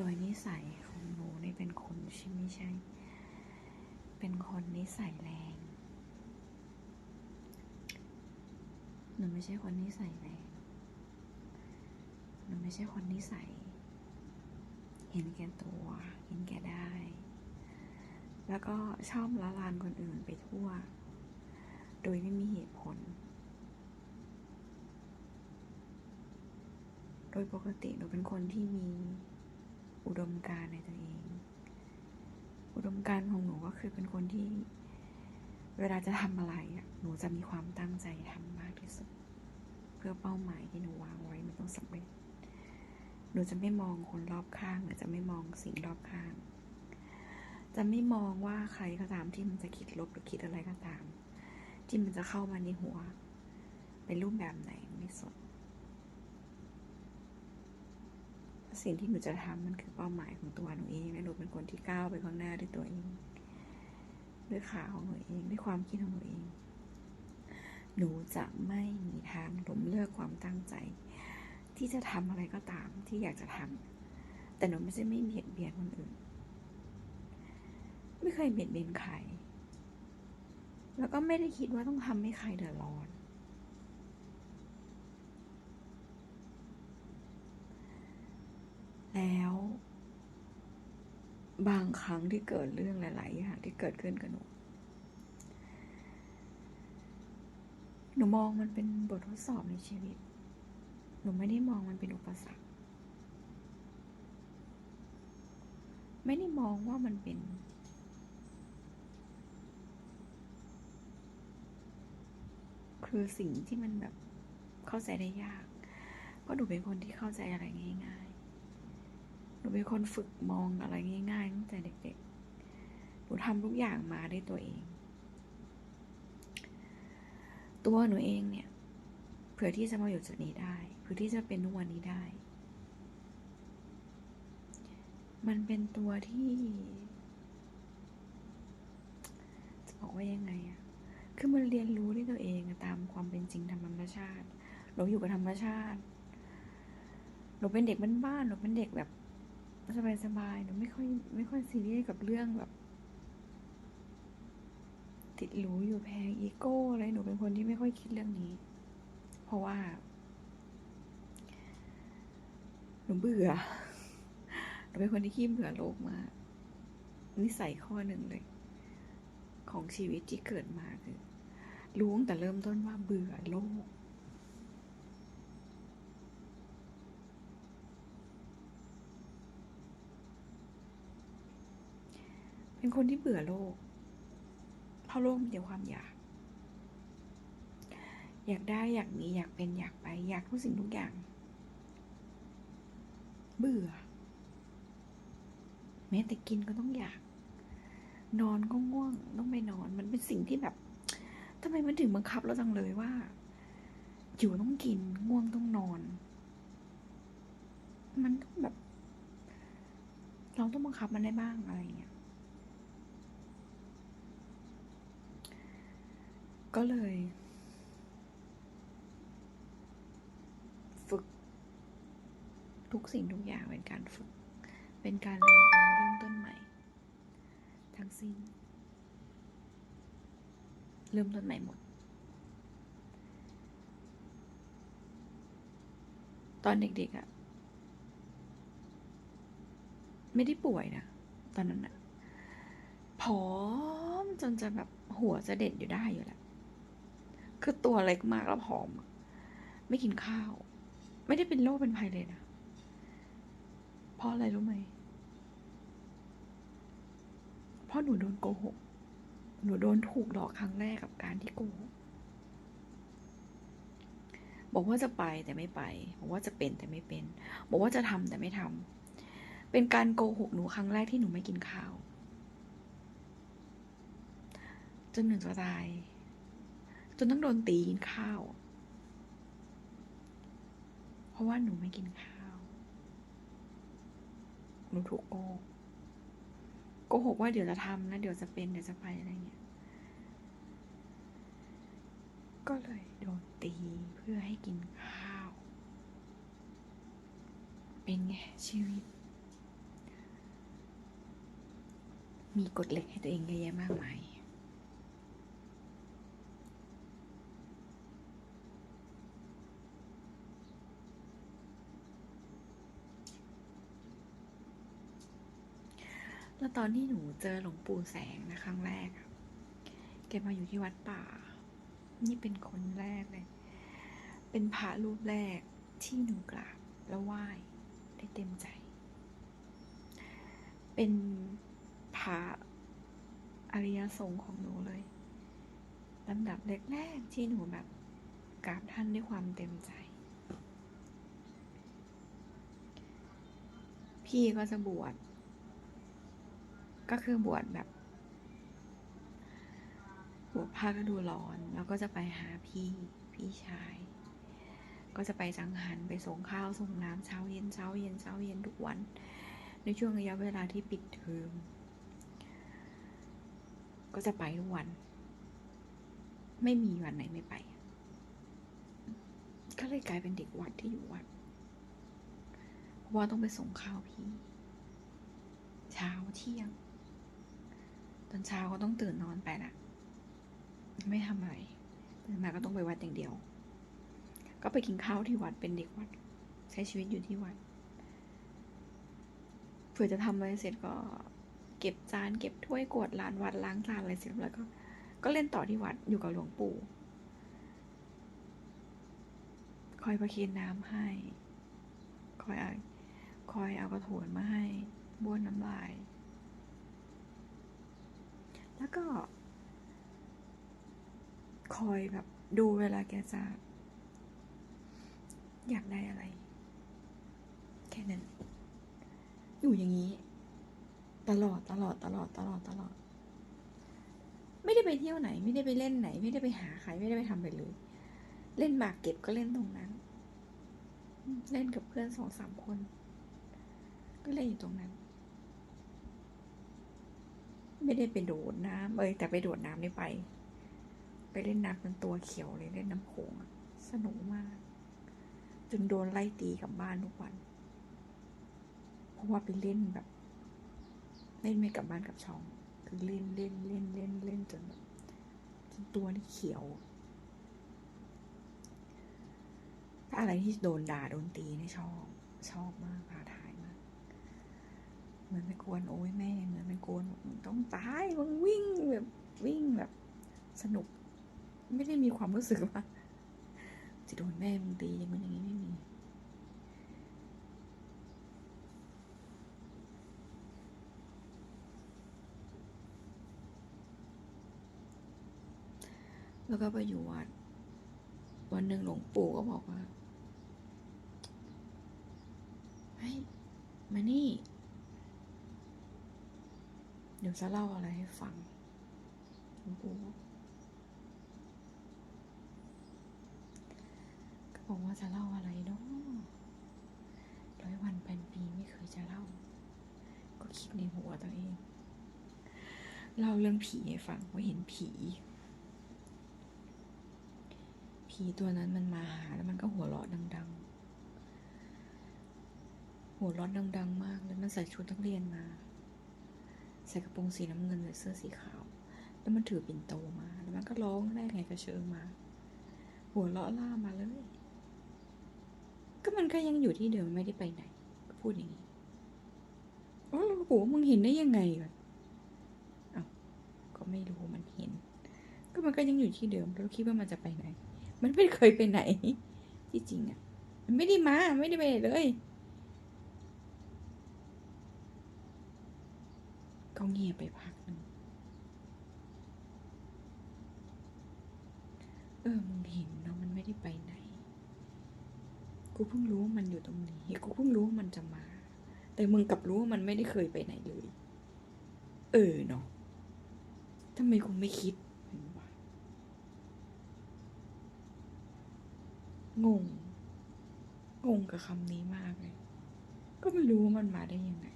โดยนิสัยของหนูนี่เป็นคนใช่ไม่ใช่ เป็นคนนิสัยแรง หนูไม่ใช่คนนิสัยแรง หนูไม่ใช่คนนิสัย เห็นแก่ตัว เห็นแก่ได้ แล้วก็ชอบละลานคนอื่นไปทั่ว โดยไม่มีเหตุผลโดยปกติหนูเป็นคนที่มี อุดมการณ์ในตัวเอง อุดมการณ์ของหนูก็คือเป็นคนที่ เวลาจะทำอะไรอะหนูจะมีความตั้งใจทำมากที่สุด เพื่อเป้าหมายที่หนูวางไว้มันต้องสำเร็จ หนูจะไม่มองคนรอบข้างหรือจะไม่มองสิ่งรอบข้าง จะไม่มองว่าใครก็ตามที่มันจะคิดลบหรือคิดอะไรก็ตาม ที่มันจะเข้ามาในหัว เป็นรูปแบบไหนไม่สน สิ่งที่หนูจะทำมันคือเป้าหมายของตัวหนูเองและหนูเป็นคนที่ก้าวไปข้างหน้าด้วยตัวเองด้วยขาของหนูเองด้วยความคิดของหนูเอง หนูจะไม่มีทางล้มเลิกความตั้งใจ ที่จะทำอะไรก็ตามที่อยากจะทำแต่หนูไม่ใช่ไม่เบียดเบียนคนอื่น ไม่เคยเบียดเบียนใครแล้วก็ไม่ได้คิดว่าต้องทำให้ใครเดือดร้อน แล้ว บางครั้งที่เกิดเรื่องหลาย ๆ อย่างที่เกิดขึ้นกับหนู หนูมองมันเป็นบททดสอบในชีวิต หนูไม่ได้มองมันเป็นอุปสรรค ไม่ได้มองว่ามันเป็น คือสิ่งที่มันแบบเข้าใจได้ยากเพราะหนูเป็นคนที่เข้าใจอะไรง่าย ๆ หนูเป็นคนฝึกมองอะไรง่ายๆตั้งแต่เด็กๆ หนูทำทุกอย่างมาด้วยตัวเอง ตัวหนูเองเนี่ยเผื่อที่จะมาอยู่จุดนี้ได้เผื่อที่จะเป็นทุกวันนี้ได้ มันเป็นตัวที่จะบอกว่ายังไงอะคือมันเรียนรู้ด้วยตัวเองตามความเป็นจริงธรรมชาติหนูอยู่กับธรรมชาติ หนูเป็นเด็กบ้านๆหนูเป็นเด็กแบบ สบายๆหนูไม่ค่อยไม่ค่อยซีเรียสกับเรื่องแบบ ติดหรูอยู่แพงอีโก้อะไรหนูเป็นคนที่ไม่ค่อยคิดเรื่องนี้ เพราะว่า หนูเบื่อหนูเป็นคนที่ขี้เบื่อโลกมากนิสัยข้อหนึ่งเลย ของชีวิตที่เกิดมาคือรู้ตั้งแต่เริ่มต้นว่าเบื่อโลก เป็นคนที่เบื่อโลก เพราะโลกมีแต่ความอยาก อยากได้อยากมีอยากเป็นอยากไป อยากทุกสิ่งทุกอย่าง เบื่อ แม้แต่กินก็ต้องอยาก นอนก็ง่วงต้องไปนอน มันเป็นสิ่งที่แบบทำไมมันถึงบังคับเราจังเลยว่าอยู่ต้องกินง่วงต้องนอน มันต้องแบบ เราต้องบังคับมันได้บ้างอะไรอย่างเงี้ย ก็เลย ฝึก ทุกสิ่งทุกอย่างเป็นการฝึก เป็นการเรียนรู้เริ่มต้นใหม่ ทั้งสิ้น เริ่มต้นใหม่หมด ตอนเด็กๆอะ่ะ ไม่ได้ป่วยนะ ตอนนั้นอะผอมจนจะแบบหัวจะเด็ดอยู่ได้อยู่แหละ คือตัวเล็กมากแล้วผอม ไม่กินข้าว ไม่ได้เป็นโรคเป็นภัยเลยนะเพราะอะไรรู้ไหมเพราะหนูโดนโกหก หนูโดนถูกหลอกครั้งแรกกับการที่โกหกบอกว่าจะไปแต่ไม่ไป บอกว่าจะเป็นแต่ไม่เป็น บอกว่าจะทำแต่ไม่ทำเป็นการโกหกหนูครั้งแรกที่หนูไม่กินข้าว จนหนึ่งจะตาย จนต้องโดนตีกินข้าว เพราะว่าหนูไม่กินข้าว หนูถูกโกหกโกหกว่าเดี๋ยวจะทำนะเดี๋ยวจะเป็นเดี๋ยวจะไปอะไรเงี้ย ก็เลยโดนตีเพื่อให้กินข้าว เป็นไงชีวิต มีกฎเหล็กให้ตัวเองเยอะแยะมากมาย แล้วตอนที่หนูเจอหลวงปู่แสงนะครั้งแรกแกมาอยู่ที่วัดป่า นี่เป็นคนแรกเลย เป็นพระรูปแรกที่หนูกราบแล้วไหว้ได้เต็มใจ เป็นพระอริยสงฆ์ของหนูเลยลำดับแรกๆที่หนูแบบกราบท่านด้วยความเต็มใจ พี่ก็จะบวช ก็คือบวชแบบ บวชภาคฤดูร้อน แล้วก็จะไปหาพี่พี่ชาย ก็จะไปจังหันไปส่งข้าวส่งน้ำเช้าเย็นเช้าเย็นเช้าเย็นทุกวัน ในช่วงระยะเวลาที่ปิดเทอมก็จะไปทุกวัน ไม่มีวันไหนไม่ไป ก็เลยกลายเป็นเด็กวัดที่อยู่วัดเพราะว่าต้องไปส่งข้าวพี่ เช้าเที่ยง ตอนเช้าก็ต้องตื่นนอนไปละไม่ทำอะไรตื่นมาก็ต้องไปวัดอย่างเดียว ก็ไปกินข้าวที่วัดเป็นเด็กวัด ใช้ชีวิตอยู่ที่วัดเผื่อจะทำอะไรเสร็จก็เก็บจานเก็บถ้วยกวดลานวัดล้างจานอะไรเสร็จแล้วก็ ก็เล่นต่อที่วัดอยู่กับหลวงปู่ คอยประเคนน้ำให้ คอยเอาคอยเอากระโถนมาให้บ้วนน้ำลาย แล้วก็ คอยแบบดูเวลาแกจะ อยากได้อะไร แค่นั้น อยู่อย่างนี้ ตลอดตลอดตลอดตลอดตลอด ไม่ได้ไปเที่ยวไหน ไม่ได้ไปเล่นไหน ไม่ได้ไปหาใคร ไม่ได้ไปทำอะไรเลย เล่นหมากเก็บก็เล่นตรงนั้น เล่นกับเพื่อนสองสามคน ก็เล่นอยู่ตรงนั้น ไม่ได้ไปโดดน้ำเอ้ยแต่ไปโดดน้ำได้ไป ไปเล่นน้ำเป็นตัวเขียวเลยเล่นน้ำโขงสนุกมาก จนโดนไล่ตีกลับบ้านทุกวัน เพราะว่าไปเล่นแบบ เล่นไม่กลับบ้านกับช่อง คือเล่นเล่นเล่นเล่นเล่นจนแบบจนตัวนี่เขียว ถ้าอะไรที่โดนด่าโดนตีนี่ชอบ ชอบมากพาทาย เหมือนไปกวนโอ้ยแม่เหมือนไปกวนต้องตายมึงวิ่งแบบวิ่งแบบ สนุก ไม่ได้มีความรู้สึกว่าจะโดนแม่มึงตีอย่างนั้อย่างนี้ไม่มีแล้วก็ไปอยู่วัดวันหนึ่งหลวงปู่ก็บอกว่าเฮ้ยมานี่ ดี๋ยวจะเล่าอะไรให้ฟังหลวงปู่บอกก็บอกว่าจะเล่าอะไรเนาะร้อยวันพันปีไม่เคยจะเล่า ก็คิดในหัวตัวเองเล่าเรื่องผีให้ฟังว่าเห็นผี ผีตัวนั้นมันมาหาแล้วมันก็หัวเราะดัง ๆ หัวเราะดัง ๆ มากเลยมันใส่ชุดนักเรียนมา ใส่กระโปรงสีน้ำเงินหรือเสื้อสีขาว แล้วมันถือปิ่นโตมา แล้วมันก็ร้องแรกไงกระเชิงมา หัวเราะล่ามาเลย ก็มันก็ยังอยู่ที่เดิมไม่ได้ไปไหน พูดอย่างนี้อ๋อหมึงเห็นได้ยังไงวะเอ้าก็ไม่รู้มันเห็น ก็มันก็ยังอยู่ที่เดิมแล้วคิดว่ามันจะไปไหน มันไม่เคยไปไหน ที่จริงอะ มันไม่ได้มา ไม่ได้ไปไหนเลย ก็เงียบไปพักหนึ่งเออมึงเห็นเนาะมันไม่ได้ไปไหน กูเพิ่งรู้ว่ามันอยู่ตรงนี้ กูเพิ่งรู้ว่ามันจะมา แต่มึงกลับรู้ว่ามันไม่ได้เคยไปไหนเลย เออเนาะทำไมกูไม่คิดงง งงกับคำนี้มากเลย ก็ไม่รู้ว่ามันมาได้ยังไง